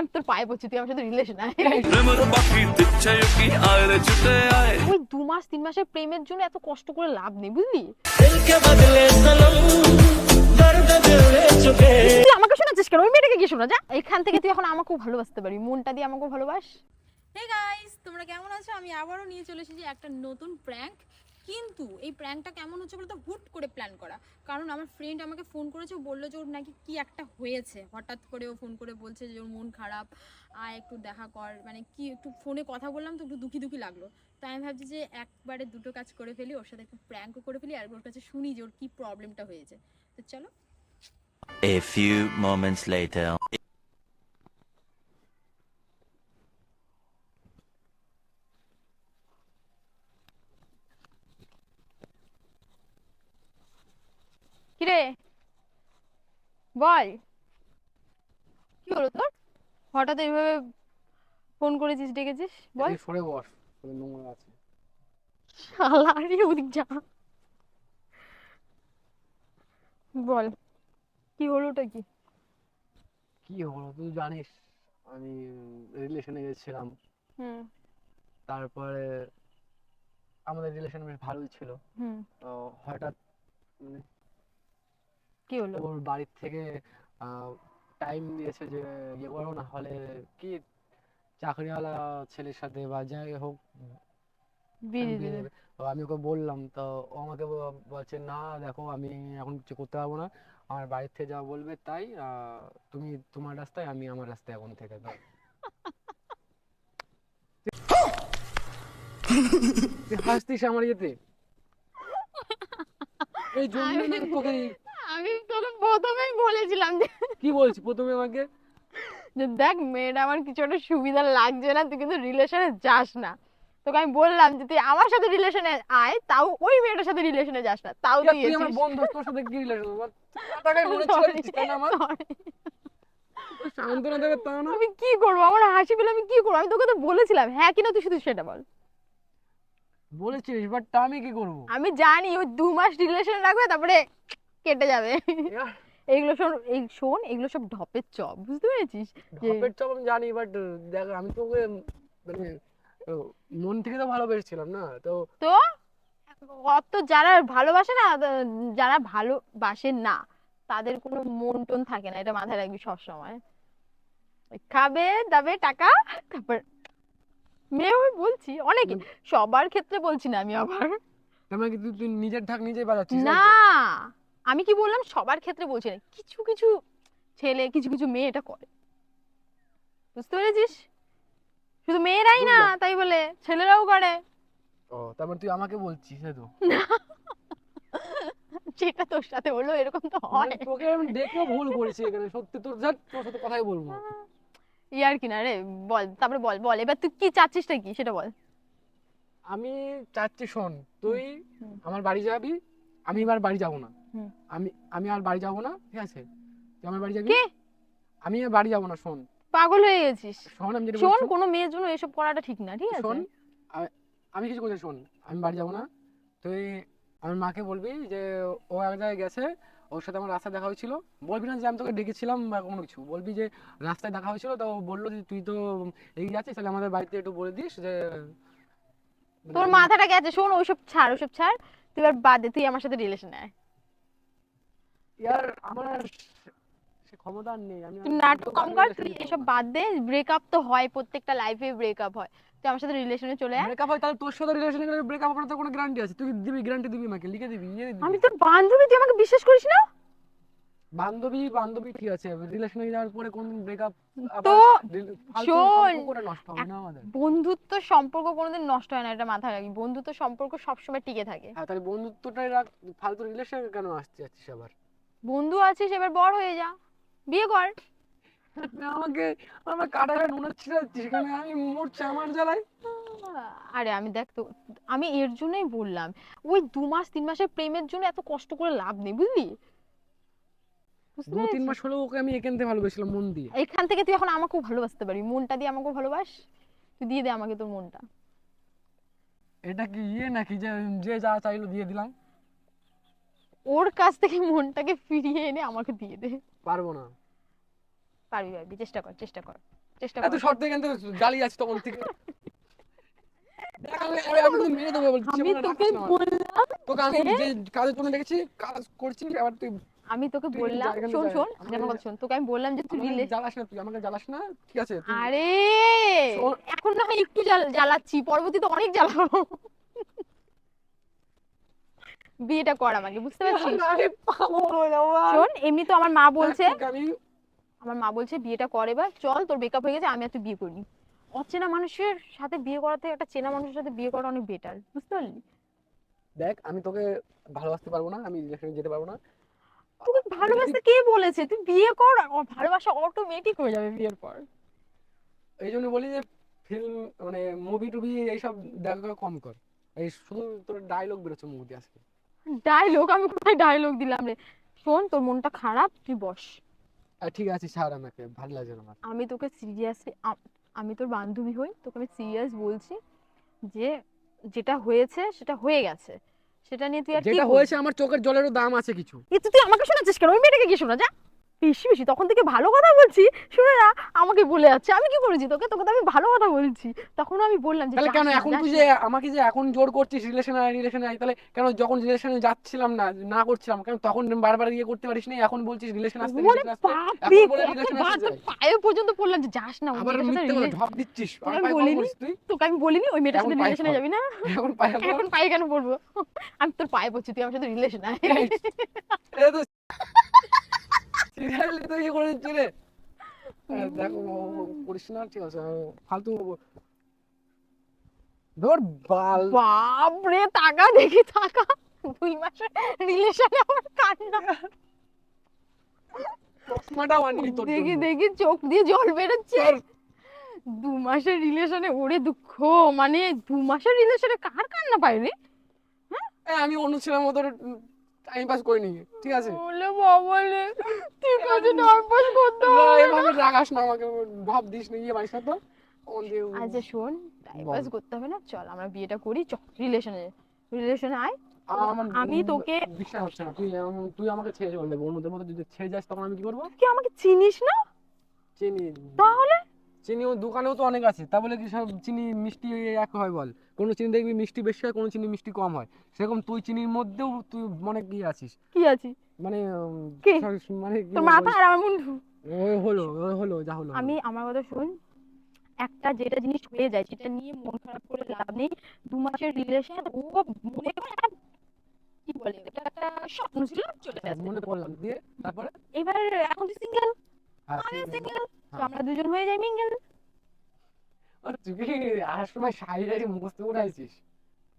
আমি তোর পায়ে পড়ছি তুই আমার সাথে রিলেশন ওই দু মাস তিন মাসের প্রেমের জন্য এত কষ্ট করে লাভ নেই বুঝলি? আমাকে শোনাচ্ছিস কেন? ওই মেয়েটাকে গিয়ে শোনা যা। এখান থেকে তুই এখন আমাকেও ভালোবাসতে পারবি মনটা দিয়ে আমাকেও ভালোবাস। হে গাইস তোমরা কেমন আছো? আমি আবারও নিয়ে চলে এসেছি একটা নতুন প্র্যাঙ্ক কিন্তু এই প্র্যাঙ্কটা কেমন হচ্ছে বলতো? হুট করে প্ল্যান করা। কারণ আমার ফ্রেন্ড আমাকে ফোন করেছে, ও বলল যে ওর নাকি কি একটা হয়েছে। হঠাৎ করে ও ফোন করে বলছে যে ওর মন খারাপ, আয় একটু দেখা কর। মানে কি একটু ফোনে কথা বললাম তো একটু দুঃখী দুঃখী লাগল। তাই আমি ভাবছি যে একবারে দুটো কাজ করে ফেলি, ওর সাথে একটু প্র্যাঙ্কও করে ফেলি, আর ওর কাছে শুনি যে ওর কি প্রবলেমটা হয়েছে। তো চলো। A few moments later. কিরে বল। কি হলো তোর? হঠাৎ এইভাবে ফোন করেছিস ডেকেছিস? বল। সরে বস নোংরা আছে। শালা রে ওদিক যা। বল কি হলোটা কি? কি হলো তুই জানিস আমি রিলেশনে গেছিলাম। হুম। তারপরে আমাদের রিলেশন বেশ ভালোই ছিল। হুম। তো হঠাৎ মানে কি হলো? ওর বাড়ির থেকে টাইম দিয়েছে যে ইয়ে করো না হলে কি চাকরিওয়ালা ছেলের সাথে বা যাই হোক বিয়ে দিয়ে দেবে। আমি ওকে বললাম তো ও আমাকে বলছে না দেখো আমি এখন কিছু করতে পারব না। আমার বাড়ির থেকে যা বলবে তাই আহ, তুমি তোমার রাস্তায় আমি আমার রাস্তায় এখন থেকে তুই হাসতিস আমার ইয়েতে? এই জন্য তোকে আমি তোকে প্রথমেই বলেছিলাম যে কি বলছি প্রথমে আমাকে? যে দেখ মেয়েটা আমার কিছু একটা সুবিধা লাগছে না তুই কিন্তু রিলেশনে যাস না। তোকে আমি বললাম যে তুই আমার সাথে রিলেশনে আয় তাও ওই মেয়েটার সাথে রিলেশনে যাস না তাও তুই তুই আমার বন্ধু তোর সাথে কি রিলেশন টাকায় মনে ছিল না আমার? সান্ত্বনা দেবে তা না। আমি কি করব? আমার হাসি পেলে আমি কি করব? আমি তোকে তো বলেছিলাম। হ্যাঁ কিনা তুই শুধু সেটা বল। বলেছিস বাট আমি কি করব? আমি জানি ওই দু মাস রিলেশন রাখবে তারপরে কেটে যাবে। এইগুলো শোন এই শোন এগুলো সব ঢপের চপ বুঝতে পেরেছিস? ঢপের চপ আমি জানি বাট দেখ আমি তোকে মানে মন থেকে তো ভালোবেসেছিলাম না তো তো? অত যারা ভালোবাসে না যারা ভালোবাসে না তাদের কোনো মন টন থাকে না এটা মাথায় রাখবি সবসময়। খাবে দাবে টাকা তারপর মেয়ে বলছি অনেকে সবার ক্ষেত্রে বলছি না আমি আবার। তার মানে তুই নিজের ঢাক নিজেই বাজাচ্ছিস না। আমি কি বললাম? সবার ক্ষেত্রে বলছি না। কিছু কিছু ছেলে কিছু কিছু মেয়ে এটা করে। বুঝতে পেরেছিস? শুধু মেয়েরাই না তাই বলে ছেলেরাও করে। ও তার মানে তুই আমাকে বলছিস তো? যেটা তোর সাথে হলো এরকম তো হয়। মানে তোকে আমি দেখেও ভুল করেছি এখানে। সত্যি তোর যা তোর সাথে কথাই বলব। ইয়ার কি না রে? বল তারপরে বল বল। এবার তুই কি চাচ্ছিসটা কি? সেটা বল। আমি চাচ্ছি শোন তুই আমার বাড়ি যাবি আমি এবার বাড়ি যাব না। আমি আমি আর বাড়ি যাব না ঠিক আছে? তুই আমার বাড়ি যাবি কে? আমি আর বাড়ি যাব না শোন। পাগল হয়ে গেছিস। শোন আমি যেটা শোন কোনো মেয়ের জন্য এসব করাটা ঠিক না ঠিক আছে? শোন আমি কিছু করছি শোন। আমি বাড়ি যাব না। তুই আমার মাকে বলবি যে ও এক জায়গায় গেছে ওর সাথে আমার রাস্তায় দেখা হয়েছিল। বলবি না যে আমি তোকে ডেকেছিলাম বা কোনো কিছু। বলবি যে রাস্তায় দেখা হয়েছিল তো বলল যে তুই তো এগিয়ে যাচ্ছিস তাহলে আমাদের বাড়িতে একটু বলে দিস যে তোর মাথাটা গেছে শোন ওইসব ছাড় ওইসব ছাড়। তুই এবার বাদ তুই আমার সাথে রিলেশন আয়। ইয়ার আমার সে- ক্ষমতা নেই আমি আর- নাটক কম কর তুই এসব বাদ দে ব্রেকআপ তো হয় প্রত্যেকটা লাইফে ব্রেকআপ হয়। তুই আমার সাথে রিলেশনে চলে আয়। ব্রেকআপ হয় তাহলে তোর সাথে রিলেশন গেলে ব্রেকআপ করার তো কোনো গ্যারান্টি আছে। তুই দিবি গ্যারান্টি দিবি আমাকে লিখে দিবি ইয়ে দিবি। আমি তোর বান্ধবী তুই আমাকে বিশ্বাস করিস না? বান্ধবী বান্ধবী ঠিক আছে রিলেশনে যাওয়ার পরে কোন ব্রেকআপ তো শোন, বন্ধুত্ব সম্পর্ক কোনোদিন নষ্ট হয় না এটা মাথায় রাখবি। বন্ধুত্ব সম্পর্ক সবসময় টিকে থাকে। হ্যাঁ তাহলে বন্ধুত্বটাই রাখ ফালতু রিলেশন কেন আসতে যাচ্ছিস আবার? বন্ধু আছিস এবার বড় হয়ে যা। বিয়ে কর। আমাকে আমার কাটাকাটা নুন ছিড়াচ্ছিস সেখানে আমি মরছি আমার জ্বালায়। আরে আমি দেখ তো আমি এর জন্যই বললাম ওই দু মাস তিন মাসের প্রেমের জন্য এত কষ্ট করে লাভ নেই বুঝলি? দু তিন মাস হলেও ওকে আমি এখান থেকে ভালোবেসেছিলাম মন দিয়ে। এখান থেকে তুই এখন আমাকেও ভালোবাসতে পারবি মনটা দিয়ে আমাকেও ভালোবাস। তুই দিয়ে দে আমাকে তোর মনটা। এটা কি ইয়ে নাকি? যে যে যা চাইলো দিয়ে দিলাম। ওর কাছ থেকে মনটাকে ফিরিয়ে এনে আমাকে দিয়ে দে। পারব না। পারবি পারবি চেষ্টা কর চেষ্টা কর চেষ্টা কর। এত শর্ত কিন্তু জ্বালিয়ে যাচ্ছে তখন থেকে। আমি- তোকে মেরে দেবো বলছি, আমি তোকে বললাম তোকে আমি যে- কাজের জন্য দেখেছি কাজ করছি আবার তুই আমি তোকে বললাম শোন শোন আমি- আমার কথা শোন তোকে আমি বললাম যে তুই রিলে জ্বালাস না তুই আমাকে জ্বালাস না ঠিক আছে আরে। এখন না একটু জ্বাল- জ্বালাচ্ছি পরবর্তীতে অনেক জ্বালাবো। বিয়েটা কর আমাকে বুঝতে পারছিস। শোন এমনি তো আমার মা বলছে আমার মা বলছে বিয়েটা কর এবার চল তোর ব্রেকআপ হয়ে গেছে আমি আর তুই বিয়ে করবি অচেনা মানুষের সাথে বিয়ে করার থেকে একটা চেনা মানুষের সাথে বিয়ে করা অনেক বেটার বুঝতে পারলি? দেখ আমি তোকে ভালোবাসতে পারব না আমি রিলেশনে যেতে পারব না। তোকে ভালোবাসতে কে বলেছে? তুই বিয়ে কর আর ভালোবাসা অটোমেটিক হয়ে যাবে বিয়ের পর। এই জন্য বলি যে ফিল্ম মানে মুভি টুভি এইসব দেখা কম কর। এই শুধু তোর ডায়লগ বেরোচ্ছে মুভিতে আজকে। ডায়লগ আমি কোথায় ডায়লগ দিলাম রে? শোন তোর মনটা খারাপ তুই বস। ঠিক আছে ছাড় আমাকে ভালো লাগে না আমার। আমি তোকে সিরিয়াসলি আমি তোর বান্ধবী হই তোকে আমি সিরিয়াস বলছি যে যেটা হয়েছে সেটা হয়ে গেছে। সেটা নিয়ে তুই আর কি যেটা হয়েছে আমার চোখের জলেরও দাম আছে কিছু। এ তুই আমাকে শোনাচ্ছিস কেন? ওই মেয়েটাকে কি শোনা যা। বেশি বেশি। তখন থেকে ভালো কথা বলছি। শুনে না আমাকে বলে যাচ্ছে। আমি কি করেছি তোকে? তোকে তো আমি ভালো কথা বলছি। তখন আমি বললাম যে তাহলে কেন এখন তুই যে আমাকে যে এখন জোর করছিস রিলেশন আয় রিলেশন আয় তাহলে কেন যখন রিলেশনে যাচ্ছিলাম না না করছিলাম কেন তখন বারবার ইয়ে করতে পারিস না? এখন বলছিস রিলেশন আসতে পায়ে পর্যন্ত পড়লাম যে যাস না আবার ঢপ দিচ্ছিস? তুই? তোকে আমি বলিনি? ওই মেয়েটার সাথে রিলেশনে যাবি না? এখন পায়ে। এখন পায়ে কেন পড়ব? আমি তোর পায়ে পড়ছি তুই আমার সাথে রিলেশন আয়। এই, এটা তো সিরিয়াসলি তো করে দিচ্ছি রে দেখো করিস না ঠিক আছে ফালতু ধর বাল বাপরে দেখি টাকা দুই রিলেশনে আমার কান্না চশমাটাও আনিনি তোর দেখি দেখি চোখ দিয়ে জল বেরোচ্ছে দু মাসের রিলেশনে ওরে দুঃখ মানে দু মাসের রিলেশনে কার কান্না পায় রে আমি অন্য ছেলের মতো টাইম পাস করিনি ঠিক আছে? বলে বাবলে আছে টাইম পাস করতে না, হবে। না। এভাবে রাগাস না আমাকে ভাব দিস না ইয়ে মানিস না তো আচ্ছা শোন টাইম পাস করতে হবে না চল আমরা বিয়েটা করি চল রিলেশনে রিলেশনে আয়। আমার আমি তোকে- বিশ্বাস হচ্ছে না তুই তুই আমাকে ছেড়ে চলে যাবে অন্যদের মতো যদি ছেড়ে যাস তখন আমি কি করব? তুই আমাকে চিনিস না? চিনি। তাহলে? চিনি ও দোকানেও তো অনেক আছে। তা বলে কি সব চিনি মিষ্টি এক হয় বল? কোনো চিনি দেখবি মিষ্টি বেশি হয় কোনো চিনি মিষ্টি কম হয়। সেরকম তুই চিনির মধ্যেও তুই অনেক ইয়ে আছিস? কি আছি? মানে কি? মানে তোর মাথা আর আমার মুন্ডু। ওই হলো ওই হলো যা হলো আমি আমার কথা শোন। একটা যেটা জিনিস হয়ে যায় সেটা নিয়ে মন খারাপ করে লাভ নেই দু মাসের রিলেশন ও মনে করে কি বলে এটা একটা স্বপ্ন ছিল চলে হলো। গেছে। মনে পড়লাম দিয়ে তারপরে? এবার এখন তুই সিঙ্গেল আমি সিঙ্গেল তো। আমরা দুজন হয়ে যাই মিঙ্গেল। তুই কি আসার সময় শাড়ি টাড়ি মুখস্থ করে আসছিস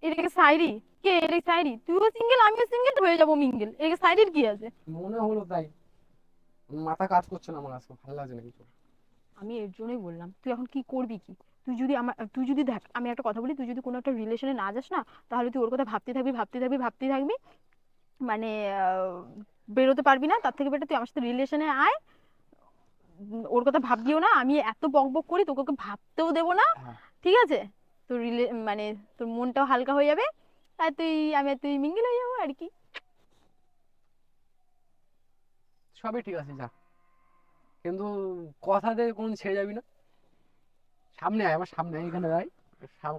এটাকে সাইরি। কে? এটাকে সাইরি। তুইও সিঙ্গেল আমিও সিঙ্গেল হয়ে যাব মিঙ্গেল। এটাকে সাইরির কি আছে? মনে হলো তাই। মাথা কাজ করছে না আমার আজকে ভালো লাগছে না কিছু। আমি এর জন্যই বললাম তুই এখন কি করবি কি? তুই যদি আমার তুই যদি দেখ আমি একটা কথা বলি তুই যদি কোনো একটা রিলেশনে না যাস না তাহলে তুই ওর কথা ভাবতে থাকবি ভাবতে থাকবি ভাবতে থাকবি। মানে বেরোতে পারবি না তার থেকে বেটার তুই আমার সাথে রিলেশনে আয়। ওর কথা ভাববিও না। আমি এত বক বক করি তোকে ওকে ভাবতেও দেবো না। হ্যাঁ। ঠিক আছে? তোর রিলে মানে তোর মনটাও হালকা হয়ে যাবে। আর তুই আমি আর তুই মিঙ্গেল হয়ে যাব আর কি। সবই ঠিক আছে যা। কিন্তু কথা দে কোন ছেড়ে যাবি না। সামনে আয় আমার সামনে আয় এখানে আয়।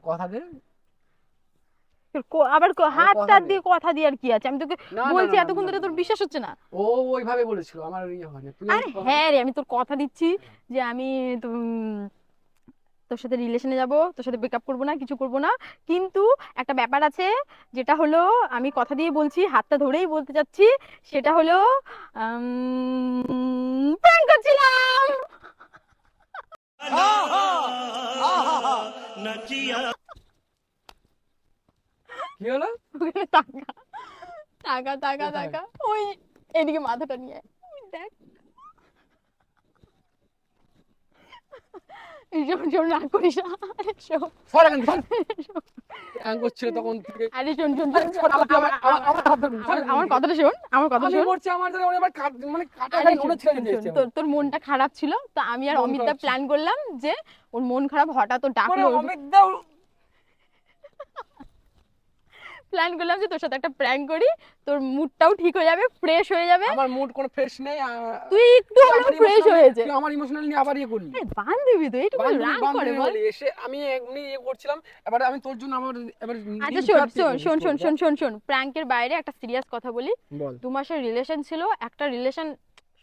কথা দে। কো- আবার হাত টাত দিয়ে কথা দিয়ে আর কি আছে? আমি তোকে বলছি এতক্ষণ ধরে তোর বিশ্বাস হচ্ছে না? ও ওইভাবে বলেছিল আমার ইয়ে হয়নি আরে হ্যাঁ রে আমি তোর কথা দিচ্ছি যে আমি তো- তোর সাথে রিলেশনে যাব তোর সাথে ব্রেকআপ করব না কিছু করব না। কিন্তু একটা ব্যাপার আছে যেটা হলো আমি কথা দিয়ে বলছি হাতটা ধরেই বলতে চাচ্ছি সেটা হলো প্র্যাঙ্ক করছিলাম! কি হলো ওখানে ওই এদিকে মাথাটা নিয়ে দেখ শোন শোন রাগ করিস না সর এখান থেকে, করছিল তখন থেকে আরে শোন শোন আরে শোন, সর, আমার-। কথাটা শোন আমার কথা শোন করছি আমার ধরে ওরা মানে কাটা ছেড়ে দিয়েছে তোর তোর মনটা খারাপ ছিল. তো আমি আর অমিতদা প্ল্যান করলাম যে ওর মন খারাপ হঠাৎ ও ডাকলো অমিত দাও প্ল্যান করলাম যে তোর সাথে একটা প্র্যাঙ্ক করি তোর মুডটাও ঠিক হয়ে যাবে ফ্রেশ হয়ে যাবে। আমার মুড কোনো ফ্রেশ নেই তুই একটু তুই হলেও ফ্রেশ হয়েছে তুই আমার ইমোশনাল নিয়ে আবার ইয়ে করলি। বান্ধবী তো এইটুকু বান্ধবী- রাগ করে বল। এসে আমি এমনি ইয়ে করছিলাম এবারে আমি তোর জন্য আমার এবার আচ্ছা শোন শোন শোন শোন শোন, শোন প্র্যাঙ্কের বাইরে একটা সিরিয়াস কথা বলি। দু মাসের রিলেশন ছিল একটা রিলেশন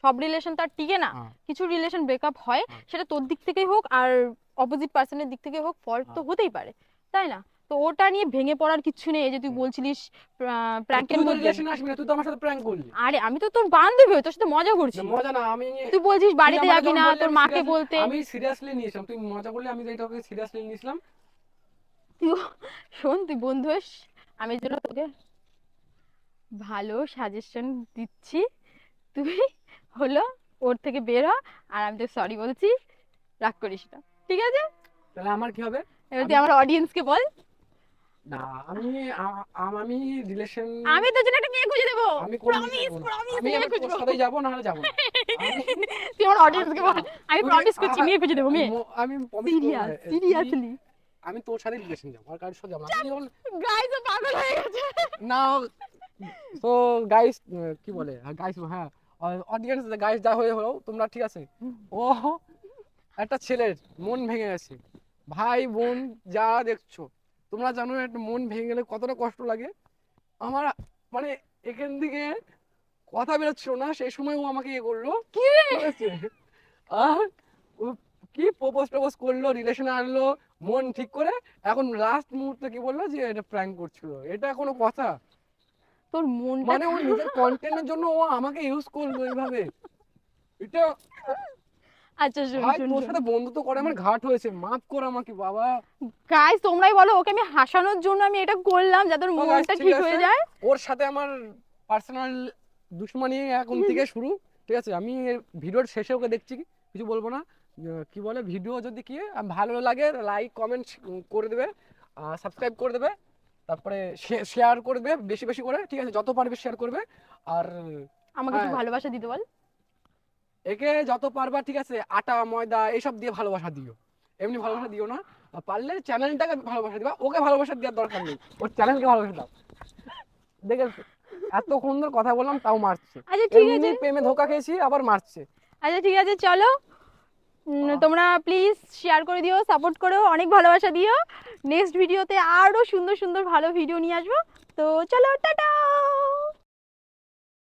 সব রিলেশন তো আর টিকে না। হ্যাঁ। কিছু রিলেশন ব্রেকআপ হয় হ্যাঁ। সেটা তোর দিক থেকেই হোক আর অপোজিট পার্সনের দিক থেকে হোক ফল্ট তো হ্যাঁ। হতেই পারে তাই না? তো ওটা নিয়ে ভেঙে পড়ার কিছু নেই। যে তুই বলছিলিস প্র্যাঙ্কের মধ্যে। রিলেশন আসবি না তুই তো আমার সাথে প্র্যাঙ্ক করলি। আরে আমি তো তোর বান্ধবী হই, তোর সাথে মজা করছি। মজা না আমি তুই বলছিস বাড়িতে যাবি না তোর মাকে বলতে। আমি সিরিয়াসলি নিয়েছিলাম তুই মজা করলে আমি এটাকে সিরিয়াসলি নিয়েছিলাম। তুই শোন তুই বন্ধু আমি যেন তোকে ভালো সাজেশন দিচ্ছি। তুই হলো ওর থেকে বের হ আর আমি তোকে সরি বলছি রাগ করিস না। ঠিক আছে? তাহলে আমার কি হবে? এবার তুই আমার অডিয়েন্সকে বল। না আমি আমি রিলেশন আমি তোর জন্য একটা মেয়ে খুঁজে দেবো। আমি প্রমিস না। প্রমিস আমি তোর সাথে যাব না হলে যাব না। তুই আমার অডিয়েন্সকে বল। আমি প্রমিস করছি মেয়ে খুঁজে দেবো মেয়ে। আমি সিরিয়াস সিরিয়াসলি আমি তোর সাথে রিলেশন যাব আর কারোর সাথে যাব না। আমি গাইস পাগল হয়ে গেছে। না তো গাইস কি বলে? গাইস হ্যাঁ অডিয়েন্স গাইস যা হয়ে হলো তোমরা ঠিক আছে? ও একটা ছেলের মন ভেঙে গেছে। ভাই বোন যা দেখছ। তোমরা জানো একটা মন ভেঙে গেলে কতটা কষ্ট লাগে? আমার মানে এখান থেকে কথা বেরোচ্ছিল না সেই সময় ও আমাকে ইয়ে করল। কি আর কি প্রপোজ টপোজ করল রিলেশনে আনলো মন ঠিক করে। এখন লাস্ট মুহূর্তে কি বলল যে এটা প্র্যাঙ্ক করছিল। এটা কোনো কথা। তোর মনটা মানে ও নিজের কন্টেন্টের জন্য ও আমাকে ইউজ করল এইভাবে। এটা আচ্ছা শুন ভাই তোর সাথে বন্ধুত্ব করে আমার ঘাট হয়েছে মাফ কর আমাকে বাবা। গাইস তোমরাই বলো ওকে আমি হাসানোর জন্য আমি এটা করলাম যাতে ওর মনটা ঠিক ঠিক হয়ে যায়। ওর সাথে আমার পার্সোনাল দুশ্মনী এখন থেকে শুরু ঠিক আছে? আমি ভিডিওর শেষে ওকে দেখছি কিছু বলব না। কি বলে? ভিডিও যদি কি ভালো লাগে লাইক কমেন্ট করে দেবে সাবস্ক্রাইব করে দেবে তারপরে শেয়ার করবে বেশি বেশি করে ঠিক আছে? যত পারবে শেয়ার করবে। আর আমাকে একটু হ্যাঁ। ভালোবাসা দিতে বল। একে যত পারবা ঠিক আছে আটা ময়দা এইসব দিয়ে ভালোবাসা দিও। এমনি ভালোবাসা দিও না। পারলে চ্যানেলটাকে ভালোবাসা দিবা। ওকে ভালোবাসা দেওয়ার দরকার নেই। ওর চ্যানেলকে ভালোবাসা দাও। দেখে এত সুন্দর কথা বললাম তাও মারছে। আচ্ছা ঠিক আছে। প্রেমে ধোকা খেয়েছি আবার মারছে। আচ্ছা ঠিক আছে চলো। তোমরা প্লিজ শেয়ার করে দিও সাপোর্ট করো অনেক ভালোবাসা দিও। নেক্সট ভিডিওতে আরও সুন্দর সুন্দর ভালো ভিডিও নিয়ে আসব। তো চলো টাটা!